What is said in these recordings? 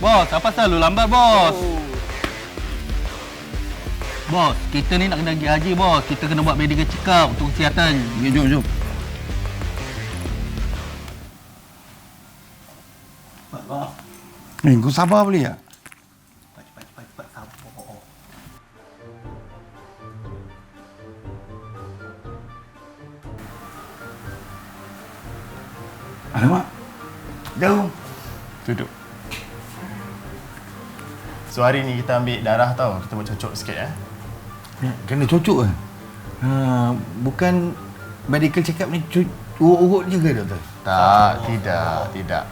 bos. Apa pasal lu lambat, bos? Bos, kita ni nak kena pergi haji, bos. Kita kena buat medical check up untuk kesihatan. Okay, jom, jom. Eh, kau sabar boleh tak? Cepat, cepat, cepat. Alamak. Jauh. Duduk. So hari ni kita ambil darah tau. Kita buat cocok sikit. Ya, Kena cocok ke? Ha, bukan medical check up ni urut-urut je ke doktor? Tak, tidak, tidak.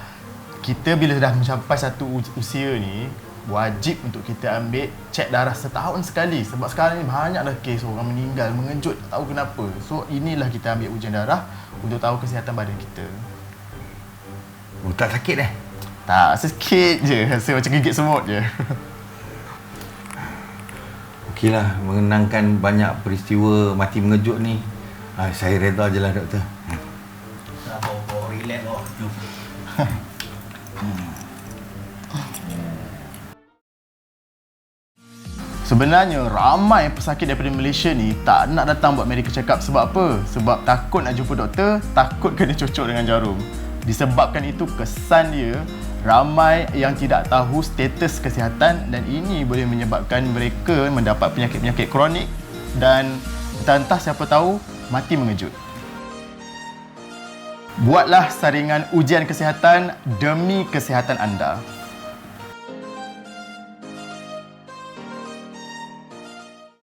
Kita bila dah mencapai satu usia ni, wajib untuk kita ambil cek darah setahun sekali. Sebab sekarang ni banyaklah kes orang meninggal, mengejut, tak tahu kenapa. So inilah kita ambil ujian darah untuk tahu kesihatan badan kita. Oh, tak sakit eh? Tak, sikit je. Rasa macam gigit semut je. Okeylah, mengenangkan banyak peristiwa mati mengejut ni. Ha, saya reda je lah doktor. Sebenarnya ramai pesakit daripada Malaysia ni tak nak datang buat medical check up sebab apa? Sebab takut nak jumpa doktor, takut kena cocok dengan jarum. Disebabkan itu kesan dia ramai yang tidak tahu status kesihatan dan ini boleh menyebabkan mereka mendapat penyakit-penyakit kronik dan entah-entah siapa tahu mati mengejut. Buatlah saringan ujian kesihatan demi kesihatan anda.